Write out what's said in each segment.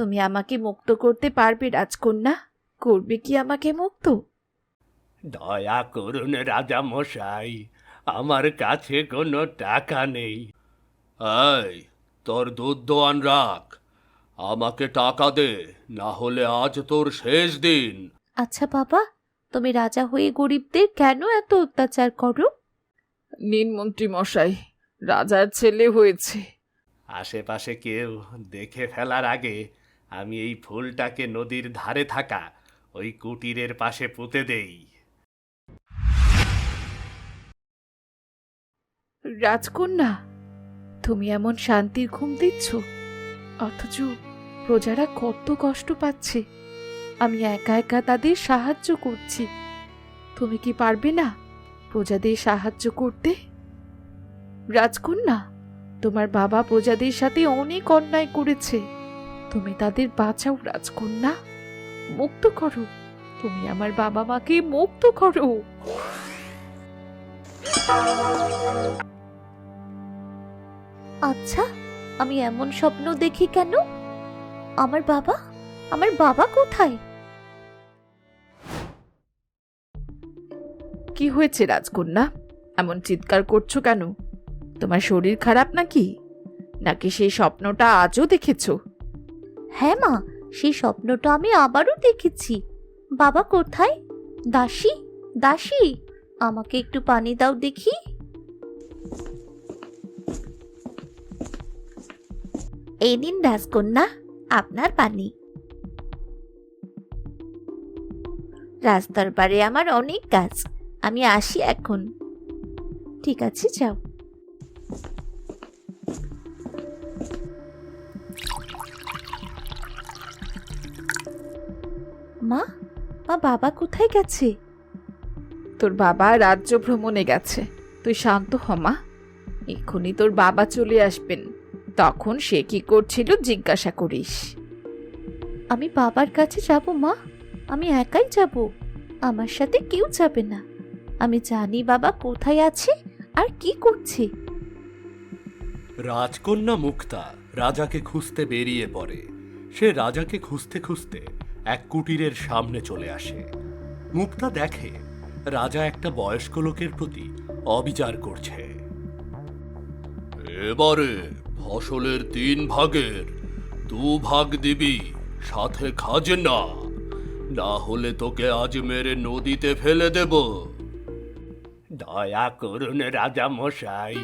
তুমি আমাকে মুক্ত করতে পারবে রাজকন্যা? করবে কি আমাকে মুক্ত? দয়া করুন রাজা মশাই আমার কাছে কোনো টাকা নেই। এই তোর দুধ দোয়ান রাখ। আমাকে টাকা দে না হলে আজ তোর শেষ দিন। আচ্ছা বাবা তুমি রাজা হয়ে গরিবদের কেন এত অত্যাচার করো? নিন মন্ত্রী মশাই রাজার ছেলে হয়েছে। আশেপাশে কেউ দেখে ফেলার আগে আমি এই ফুলটাকে নদীর ধারে থাকা ওই কুটিরের পাশে পুঁতে দেই। রাজকন্যা, তুমি এমন শান্তির ঘুম দিচ্ছ, অথচ প্রজারা কত কষ্ট পাচ্ছে। আমি একা একা তাদের সাহায্য করছি। তুমি কি পারবে না প্রজাদের সাহায্য করতে? রাজকন্যা, তোমার বাবা প্রজাদের সাথে অনেক অন্যায় করেছে। তুমি তাদের বাঁচাও রাজকন্যা। মুক্ত করো। তুমি আমার বাবা মাকে মুক্ত করো। আচ্ছা আমি এমন স্বপ্ন দেখি কেন? আমার বাবা? আমার বাবা কোথায়? কি হয়েছে রাজকন্যা? এমন চিৎকার করছ কেন? তোমার শরীর খারাপ নাকি? নাকি সেই স্বপ্নটা আজও দেখেছ? হ্যাঁ মা সেই স্বপ্নটা আমি আবারও দেখেছি। বাবা কোথায়? দাসী? দাসী, আমাকে একটু পানি দাও দেখি। এই নিন রাজকন্যা, আপনার পানি। রাজদরবারে আমার অনেক কাজ, আমি আসি এখন। ঠিক আছে, যাও। মা মা বাবা কোথায় গেছে? তোর বাবা রাজ্য ভ্রমণে গেছে। তুই শান্ত হ মা। এক্ষুনি তোর বাবা চলে আসবেন। তখন সে কি করছিল জিজ্ঞাসা করিস। আমি বাবার কাছে যাব মা। আমি একাই যাব। আমার সাথে কেউ যাবে না। আমি জানি বাবা কোথায় আছে আর কি করছে। রাজকন্যা মুক্তা রাজাকে খুঁজতে বেরিয়ে পড়ে। সে রাজাকে খুঁজতে খুঁজতে এক কুটিরের সামনে চলে আসে। মুক্তা দেখে রাজা একটা বয়স্ক লোকের প্রতি অবিচার করছে। এবারে ফসলের তিন ভাগের দু ভাগ দিবি সাথে খাজনা। না হলে তোকে আজ মেরে নদীতে ফেলে দেব। দয়া করুন রাজা মশাই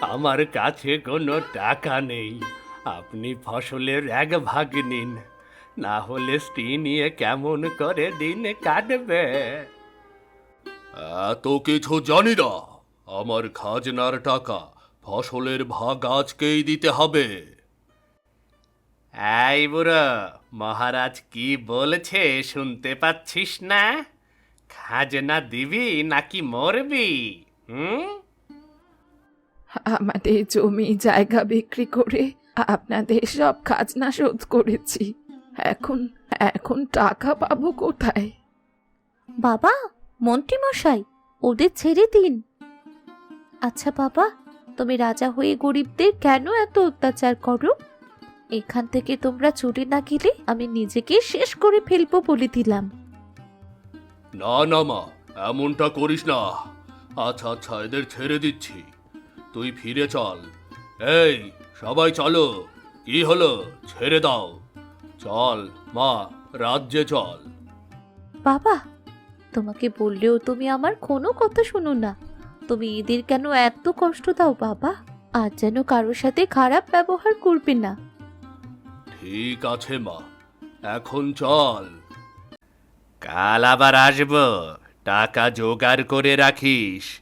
আমার কাছে কোনো টাকা নেই। আপনি ফসলের এক ভাগ নিন। না হলে স্ত্রী নিয়ে কেমন করে দিন কাটবে? এত কিছু জানি না। আমার খাজনার টাকা ফসলের ভাগ আজকেই দিতে হবে। এই বুড়ো মহারাজ কি বলছে শুনতে পাচ্ছিস না? খাজনা দিবি নাকি মরবি? হুম? আমাদের জমি জায়গা বিক্রি করে আপনাদের সব খাজনা শোধ করেছি। এখন এখন টাকা পাবো কোথায়? বাবা মন্ত্রী মশাই ওদের ছেড়ে দিন। আচ্ছা বাবা তুমি রাজা হয়ে গরিবদের কেন এত অত্যাচার করো? এখান থেকে তোমরা ছুটে না গেলে আমি নিজেকে শেষ করে ফেলব বলে দিলাম। না না মা এমনটা করিস না। আচ্ছা আচ্ছা এদের ছেড়ে দিচ্ছি। তুই ফিরে চল। এই সবাই চলো। কি হলো? ছেড়ে দাও। চল মা রাজ্যে চল। বাবা তোমাকে বললেও তুমি আমার কোনো কথা শোনো না। তুমি এদের কেন এত কষ্ট দাও বাবা? আর যেন কারোর সাথে খারাপ ব্যবহার করবে না। ঠিক আছে মা। এখন চল। কাল আবার আসব। টাকা জোগাড় করে রাখিস।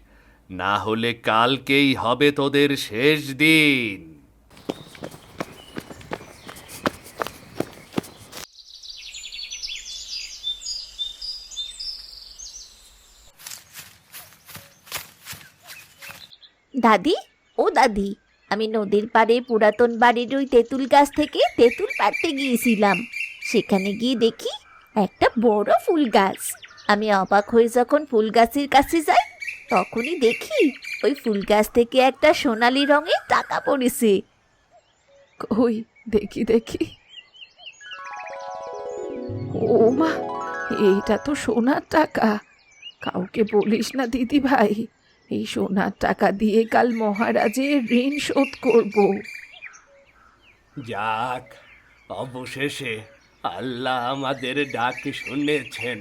না হলে কালকেই হবে তোদের শেষ দিন। দাদি? ও দাদি, আমি নদীর পাড়ে পুরাতন বাড়ির ওই তেঁতুল গাছ থেকে তেঁতুল পাড়তে গিয়েছিলাম। সেখানে গিয়ে দেখি একটা বড় ফুল গাছ। আমি অবাক হয়ে যখন ফুল গাছের কাছে যাই, তখনই দেখি ওই ফুল গাছ থেকে একটা সোনালি রঙের টাকা পড়েছে। কই, দেখি দেখি। ও মা, এইটা তো সোনার টাকা। কাউকে বলিস না দিদি ভাই এই সোনার টাকা দিয়ে কাল মহারাজের ঋণ শোধ করব। যাক অবশেষে আল্লাহ আমাদের ডাক শুনেছেন।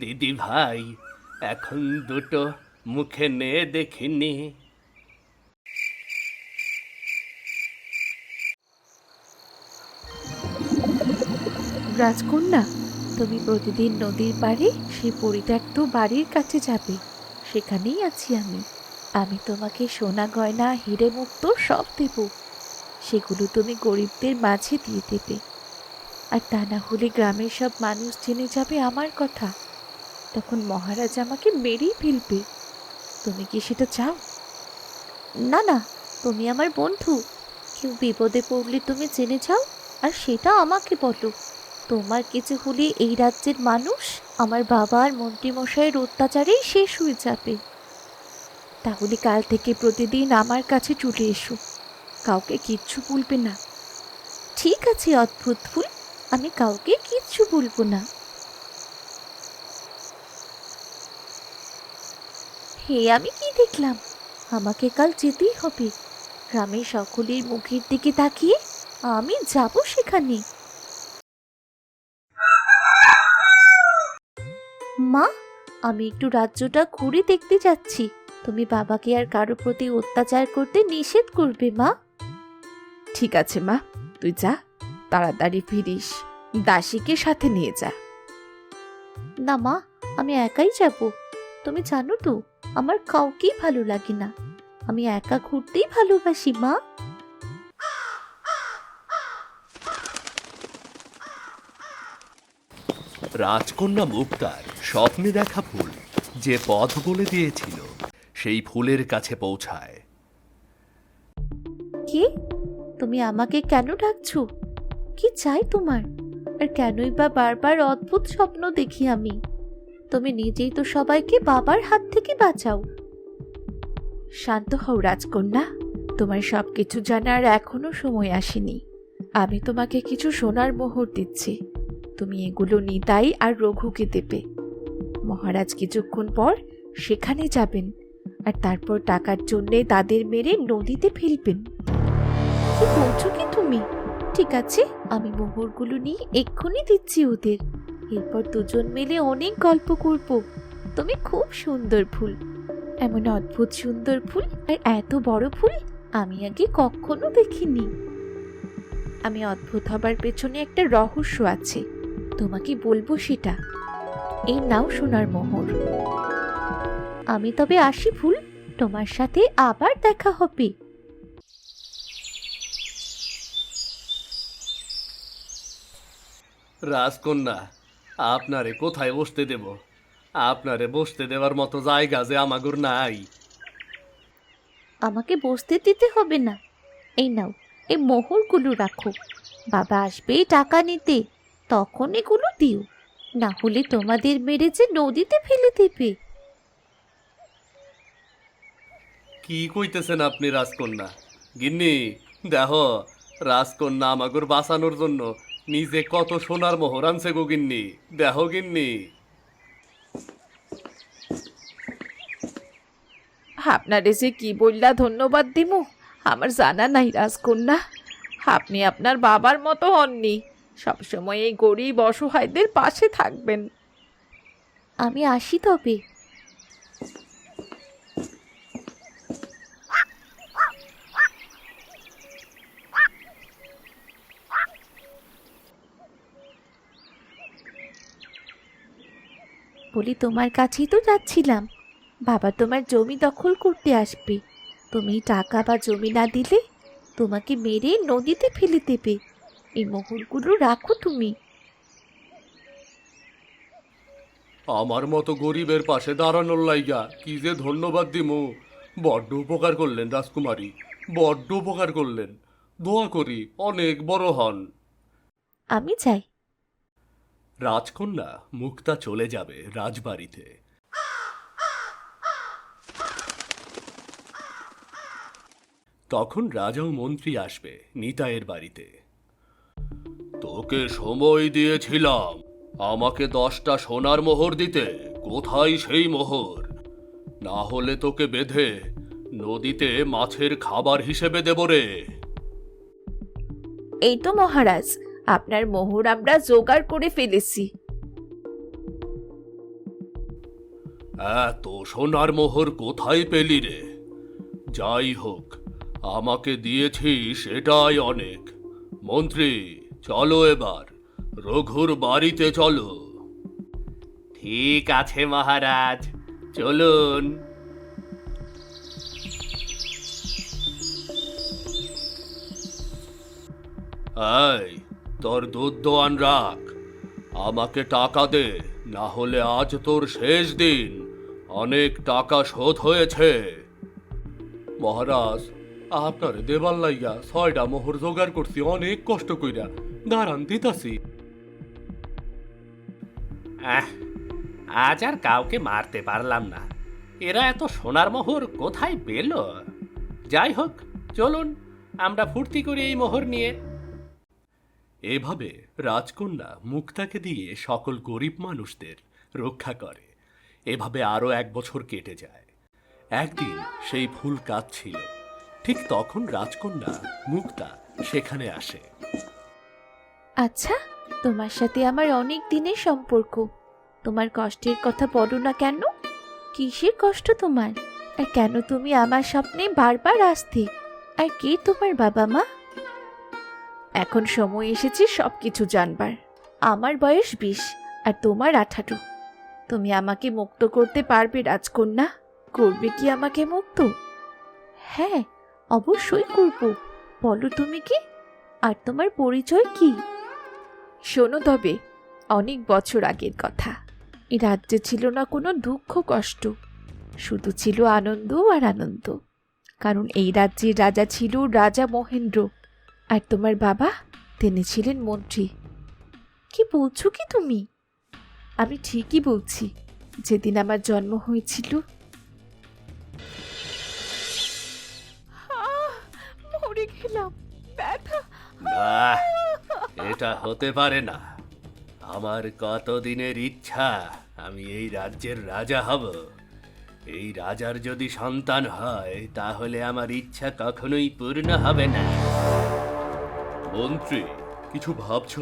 দিদি ভাই এখন দুটো মুখে নে দেখিনি। রাজকন্যা তুমি প্রতিদিন নদীর পাড়ে সেই পরিত্যক্ত বাড়ির কাছে যাবে। সেখানেই আছি আমি। আমি তোমাকে সোনা, গয়না, হিরে মুক্ত সব দেব। সেগুলো তুমি গরিবদের মাঝে দিয়ে দেবে। আর তা না হলে গ্রামের সব মানুষ জেনে যাবে আমার কথা। তখন মহারাজ আমাকে মেরেই ফেলবে। তুমি কি সেটা চাও? না না, তুমি আমার বন্ধু। কেউ বিপদে পড়লে তুমি জেনে যাও, আর সেটা আমাকে বলো। তোমার কিছু হলে এই রাজ্যের মানুষ আমার বাবা আর মন্ত্রীমশাইয়ের অত্যাচারেই শেষ হয়ে যাবে। তাহলে কাল থেকে প্রতিদিন আমার কাছে চলে এসো। কাউকে কিচ্ছু বলবে না। ঠিক আছে, অদ্ভুত ফুল, আমি কাউকে কিচ্ছু বলব না। হে, আমি কি দেখলাম? আমাকে কাল যেতেই হবে। গ্রামের সকলের মুখের দিকে তাকিয়ে আমি যাব সেখানে। মা আমি একটু রাজ্যটা ঘুরে দেখতে যাচ্ছি। তুমি বাবাকে আর কারও প্রতি অত্যাচার করতে নিষেধ করবে মা। ঠিক আছে মা। তুই যা তাড়াতাড়ি ফিরিস। দাসীকে সাথে নিয়ে যা। না মা আমি একাই যাব। তুমি জানো তো আমার কাউকেই ভালো লাগে না। আমি একা ঘুরতেই ভালোবাসি মা। রাজকন্যা মুক্তার। স্বপ্নে দেখা ফুল যে পথ বলে দিয়েছিল, সেই ফুলের কাছে পৌঁছায়। কে? তুমি আমাকে কেন ডাকছো? কি চাই তোমার? আর কেনই বা বারবার অদ্ভুত স্বপ্ন দেখি আমি? তুমি নিজেই তো সবাইকে বাবার হাত থেকে বাঁচাও। শান্ত হও রাজকন্যা, তোমার সব কিছু জানার এখনও সময় আসেনি। আমি তোমাকে কিছু সোনার মোহর দিচ্ছি। তুমি এগুলো নিতাই আর রঘুকে দেবে। মহারাজ কিছুক্ষণ পর সেখানে যাবেন আর তারপর টাকার জন্যে তাদের মেরে নদীতে ফেলবেন। কি বলছো কি তুমি? ঠিক আছে, আমি মোহরগুলো নিয়ে এক্ষুনি দিচ্ছি ওদের। এরপর দুজন মিলে অনেক গল্প করব। তুমি খুব সুন্দর ফুল। এমন অদ্ভুত সুন্দর ফুল আর এত বড় ফুল আমি আগে কখনো দেখিনি। আমি অদ্ভুত হবার পেছনে একটা রহস্য আছে। তোমাকে বলব সেটা। এই নাও সোনার মোহর। আমি তবে আসি ফুল তোমার সাথে আবার দেখা হবে। রাজকন্যা আপনারে কোথায় বসতে দেব? আপনারে বসতে দেওয়ার মতো জায়গা যে আমাগুর নাই। আমাকে বসতে দিতে হবে না। এই নাও এই মোহরগুলো রাখো। বাবা আসবে টাকা নিতে তখন এগুলো দিও। না হলে তোমাদের মেরে যে নদীতে ফেলে দেবে। কি কইতেছেন আপনি রাজকন্যা? গিন্নি দেহ রাজকন্যা আমাগুর বাঁচানোর জন্য নিজে কত সোনার মোহর আনছে গো গিন্নি। দেহ গিন্নি। আপনারে যে কি বললা ধন্যবাদ দিমু আমার জানা নাই রাজকন্যা। আপনি আপনার বাবার মতো হননি। সবসময় এই গরিব অসহায়দের পাশে থাকবেন। আমি আসি তবে। বলি, তোমার কাছেই তো যাচ্ছিলাম। বাবা তোমার জমি দখল করতে আসবে। তুমি টাকা বা জমি না দিলে তোমাকে মেরে নদীতে ফেলে দেবে। এই মোহরগুলো রাখো তুমি। আমার মতো গরিবের পাশে দাঁড়ানোর লাইগা কি যে ধন্যবাদ দিমু। বড্ড উপকার করলেন রাজকুমারী বড্ড উপকার করলেন। দোয়া করি অনেক বড় হন। আমি চাই। রাজকন্যা মুক্তা চলে যাবে রাজবাড়িতে। তখন রাজা ও মন্ত্রী আসবে নিতাইয়ের বাড়িতে। তোকে সময় দিয়েছিলাম। আমাকে দশটা সোনার মোহর দিতে। কোথায় সেই মোহর? না হলে তোকে বেঁধে নদীতে মাছের খাবার হিসেবে দেব রে। এই তো মহারাজ আপনার মোহর আমরা জোগাড় করে ফেলেছি। এত সোনার মোহর কোথায় পেলি রে? যাই হোক আমাকে দিয়েছিস এটাই অনেক। মন্ত্রী চলো এবার রঘুর বাড়িতে চলো। ঠিক আছে মহারাজ চলুন। এই তোর দুধ দোয়ান রাখ। আমাকে টাকা দে না হলে আজ তোর শেষ দিন। অনেক টাকা শোধ হয়েছে। মহারাজ আপনার দেবার লাইয়া ছয়টা মোহর জোগাড় করছি অনেক কষ্ট কইরা। দাঁড়ান দিতাছি আজ আর কাউকে মারতে পারলাম না। এরা এত সোনার মোহর কোথায় পেল? যাই হোক চলুন আমরা ফুর্তি করি এই মোহর নিয়ে। এভাবে রাজকন্যা মুক্তাকে দিয়ে সকল গরিব মানুষদের রক্ষা করে। এভাবে আরও এক বছর কেটে যায়। একদিন সেই ফুল কাঁদছিল। ঠিক তখন রাজকন্যা মুক্তা সেখানে আসে। আচ্ছা তোমার সাথে আমার অনেক দিনের সম্পর্ক। তোমার কষ্টের কথা বলো না কেন? কিসের কষ্ট তোমার? আর কেন তুমি আমার স্বপ্নে বারবার আসতে? আর কে তোমার বাবা মা? এখন সময় এসেছে সব কিছু জানবার। আমার বয়স বিশ, আর তোমার আঠারো। তুমি আমাকে মুক্ত করতে পারবে, রাজকন্যা। করবে কি আমাকে মুক্ত? হ্যাঁ অবশ্যই করব। বলো তুমি কি? আর তোমার পরিচয় কি? শোনো তবে অনেক বছর আগের কথা। এই রাজ্যে ছিল না কোনো দুঃখ কষ্ট। শুধু ছিল আনন্দ আর আনন্দ। কারণ এই রাজ্যের রাজা ছিল রাজা মহেন্দ্র। আর তোমার বাবা তিনি ছিলেন মন্ত্রী। কি বলছো কি তুমি? আমি ঠিকই বলছি যেদিন আমার জন্ম হয়েছিল। মরে গেলাম। ব্যথা। এটা হতে পারে না। আমার কতদিনের ইচ্ছা, আমি এই রাজ্যের রাজা হব। এই রাজার যদি সন্তান হয়, তাহলে আমার ইচ্ছা কখনোই পূর্ণ হবে না। মন্ত্রী, কিছু ভাবছ?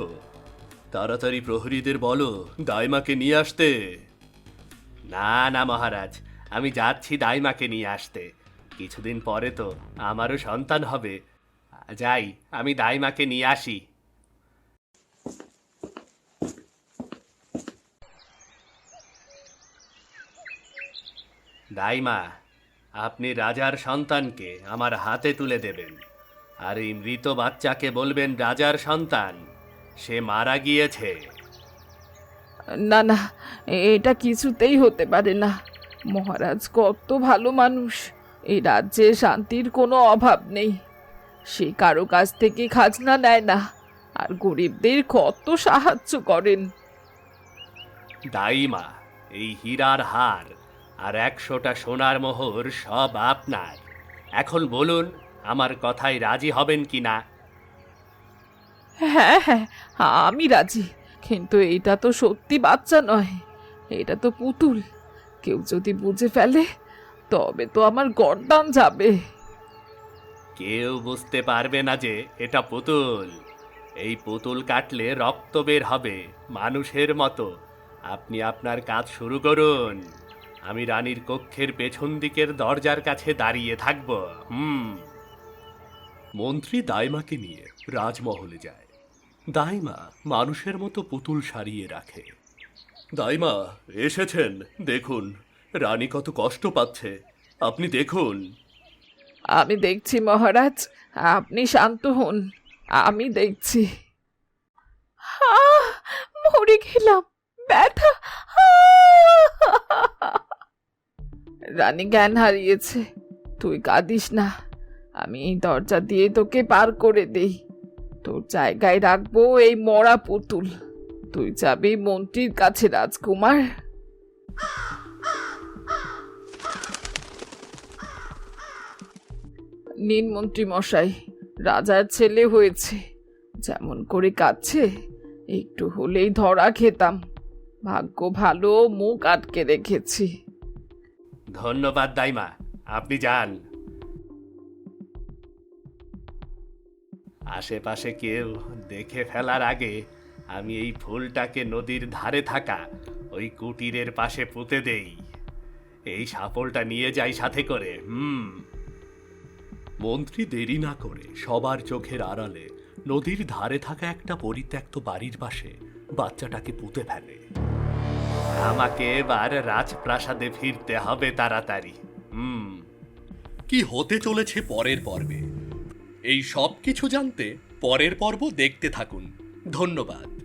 তাড়াতাড়ি প্রহরীদের বলো, দাইমাকে নিয়ে আসতে। না না, মহারাজ, আমি যাচ্ছি দাইমাকে নিয়ে আসতে। কিছুদিন পরে তো আমারও সন্তান হবে। যাই, আমি দাইমাকে নিয়ে আসি। দাইমা আপনি রাজার সন্তানকে আমার হাতে তুলে দেবেন। আর এই মৃত বাচ্চাকে বলবেন রাজার সন্তান সে মারা গিয়েছে। না না এটা কিছুতেই হতে পারে না। মহারাজ কত ভালো মানুষ। এই রাজ্যে শান্তির কোনো অভাব নেই। সে কারও কাছ থেকে খাজনা নেয় না আর গরিবদের কত সাহায্য করেন। দাইমা এই হীরার হার আর একশোটা সোনার মোহর সব আপনার। এখন বলুন আমার কথায় রাজি হবেন কি না? হ্যাঁ হ্যাঁ আমি রাজি। কিন্তু এটা তো সত্যি বাচ্চা নয়। এটা তো পুতুল। কেউ যদি বুঝে ফেলে তবে তো আমার গরদান যাবে। কেউ বুঝতে পারবে না যে এটা পুতুল। এই পুতুল কাটলে রক্ত বের হবে মানুষের মতো। আপনি আপনার কাজ শুরু করুন। আমি রানীর কক্ষের পেছন দিকের দরজার কাছে দাঁড়িয়ে থাকব। হুম। মন্ত্রী দাইমাকে নিয়ে রাজমহলে যায়। দাইমা মানুষের মতো পুতুল সারিয়ে রাখে। দাইমা এসেছেন দেখুন। রানী কত কষ্ট পাচ্ছে। আপনি দেখুন। আমি দেখছি মহারাজ আপনি শান্ত হন। আমি দেখছি। আহ! মরে গেলাম। ব্যথা আহ! রানী জ্ঞান হারিয়েছে। তুই কাঁদিস না। আমি এই দরজা দিয়ে তোকে পার করে দেই। তোর জায়গায় রাখব এই মরা পুতুল। তুই যাবি মন্ত্রীর কাছে, রাজকুমার। নিন মন্ত্রী মশাই, রাজার ছেলে হয়েছে। যেমন করে কাঁদছে, একটু হলেই ধরা খেতাম। ভাগ্য ভালো মুখ আটকে রেখেছি। ধন্যবাদ, দাইমা। আপনি যান। আশেপাশে কেউ দেখে ফেলার আগে আমি এই ফুলটাকে নদীর ধারে থাকা ওই কুটিরের পাশে পুঁতে দেই। এই সাপলটা নিয়ে যাই সাথে করে, হুম। মন্ত্রী দেরি না করে সবার চোখের আড়ালে নদীর ধারে থাকা একটা পরিত্যক্ত বাড়ির পাশে বাচ্চাটাকে পুঁতে ফেলে। আমাকে এবার রাজপ্রাসাদে ফিরতে হবে তাড়াতাড়ি। হুম। কি হতে চলেছে পরের পর্বে? এই সব কিছু জানতে পরের পর্ব দেখতে থাকুন। ধন্যবাদ।